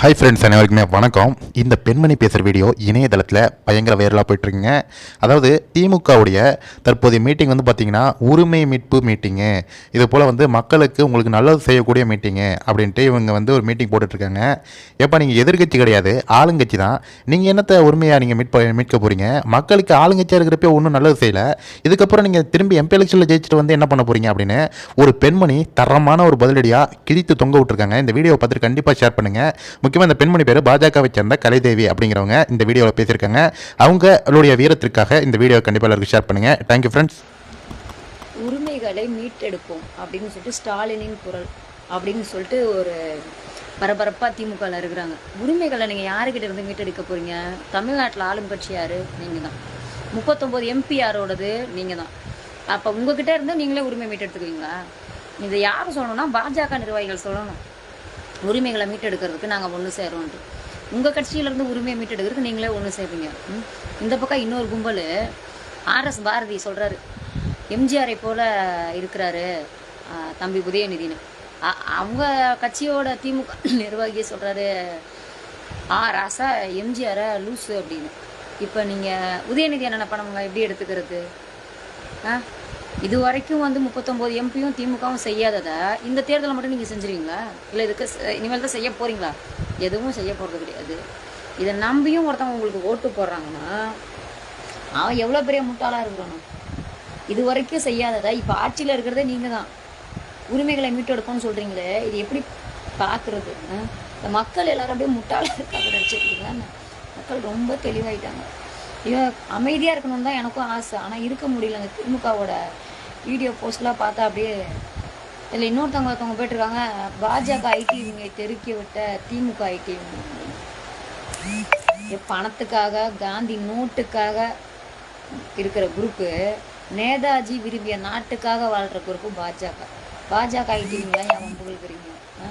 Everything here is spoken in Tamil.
ஹாய் ஃப்ரெண்ட்ஸ் அனைவருக்குமே வணக்கம். இந்த பெண்மணி பேசுகிற வீடியோ இணையதளத்தில் பயங்கர வைரலாக போயிட்டுருக்குங்க. அதாவது திமுகவுடைய தற்போதைய மீட்டிங் வந்து பார்த்திங்கன்னா உரிமை மீட்பு மீட்டிங்கு இது போல் வந்து மக்களுக்கு உங்களுக்கு நல்லது செய்யக்கூடிய மீட்டிங்கு அப்படின்ட்டு இவங்க வந்து ஒரு மீட்டிங் போட்டுட்ருக்காங்க. எப்போ நீங்கள் எதிர்க்கட்சி கிடையாது ஆளுங்கட்சி தான். நீங்கள் என்னத்தை உரிமையாக நீங்கள் மீட் மீட்க போகிறீங்க மக்களுக்கு ஆளுங்கட்சியாக இருக்கிறப்ப ஒன்றும் நல்லது செய்யலை. இதுக்கப்புறம் நீங்கள் திரும்பி எம்பி எலெக்ஷனில் ஜெயிச்சுட்டு வந்து என்ன பண்ண போகிறீங்க அப்படின்னு ஒரு பெண்மணி தரமான ஒரு பதிலடியாக கிழித்து தொங்க விட்டுருக்காங்க. இந்த வீடியோவை பார்த்துட்டு கண்டிப்பாக ஷேர் பண்ணுங்கள் முக்கியமாக இந்த பெண்மணி பேர் பாஜகவை சேர்ந்த கலைதேவி அப்படிங்கிறவங்க இந்த வீடியோவில் பேசியிருக்காங்க. அவங்களுடைய வீரத்திற்காக இந்த வீடியோ கண்டிப்பாக எல்லாருக்கும் ஷேர் பண்ணுங்கள் தேங்க்யூ ஃப்ரெண்ட்ஸ் உரிமைகளை மீட்டெடுப்போம் அப்படின்னு சொல்லிட்டு ஸ்டாலினின் குரல் அப்படின்னு சொல்லிட்டு ஒரு பரபரப்பாக திமுகவில் இருக்கிறாங்க. உரிமைகளை நீங்கள் யாருக்கிட்ட இருந்து மீட்டெடுக்க போகிறீங்க தமிழ்நாட்டில் ஆளும் கட்சி யார்? நீங்கள் தான் முப்பத்தொம்போது எம்பி யாரோடது நீங்கள் தான் அப்போ உங்ககிட்ட இருந்து நீங்களே உரிமை மீட்டெடுத்துக்குவீங்களா? இதை யார் சொல்லணும்னா பாஜக நிர்வாகிகள் சொல்லணும். உரிமைகளை மீட்டெடுக்கிறதுக்கு நாங்கள் ஒன்று சேரோன்ட்டு உங்கள் கட்சியிலேருந்து உரிமையை மீட்டெடுக்கிறதுக்கு நீங்களே ஒன்று சேர்ப்பீங்க இந்த பக்கம் இன்னொரு கும்பல் ஆர்எஸ் பாரதி சொல்கிறாரு எம்ஜிஆரை போல் இருக்கிறாரு தம்பி உதயநிதினு. அவங்க கட்சியோட திமுக நிர்வாகியே சொல்கிறாரு ஆ ராசா எம்ஜிஆரை லூஸு அப்படின்னு. இப்போ நீங்கள் உதயநிதி என்னென்ன பண்ணுவாங்க எப்படி எடுத்துக்கிறது? ஆ? இது வரைக்கும் வந்து முப்பத்தொம்போது எம்பியும் திமுகவும் செய்யாததை இந்த தேர்தலில் மட்டும் நீங்கள் செஞ்சுருவீங்களா? இல்லை இதுக்கு இனிமேல் தான் செய்ய போகிறீங்களா எதுவும் செய்ய போகிறது கிடையாது. இதை நம்பியும் ஒருத்தவங்க உங்களுக்கு ஓட்டு போடுறாங்கன்னா அவன் எவ்வளோ பெரிய முட்டாளாக இருக்கிறானோ. இது வரைக்கும் செய்யாததை இப்போ ஆட்சியில் இருக்கிறதே நீங்கள் தான். உரிமைகளை மீட்டெடுக்கணும்னு சொல்கிறீங்களே இது எப்படி பார்க்குறது இந்த மக்கள் எல்லாரும் அப்படியே முட்டாளாக இருக்காங்க நினச்சிருக்கீங்களா மக்கள் ரொம்ப தெளிவாயிட்டாங்க. அமைதியாக இருக்கணும்னு தான் எனக்கும் ஆசை. ஆனால் இருக்க முடியலங்க திமுகவோட வீடியோ போஸ்ட்லாம் பார்த்தா அப்படியே இதில் இன்னொருத்தவங்க ஒருத்தவங்க போயிட்டுருக்காங்க. பாஜக ஐடி இவங்க தெருக்கி விட்ட திமுக ஐடி பணத்துக்காக காந்தி நோட்டுக்காக இருக்கிற குரூப்பு நேதாஜி விரும்பிய நாட்டுக்காக வாழ்கிற குரூப்பு பாஜக. பாஜக ஐடிங்களா என் புகழ் ஆ?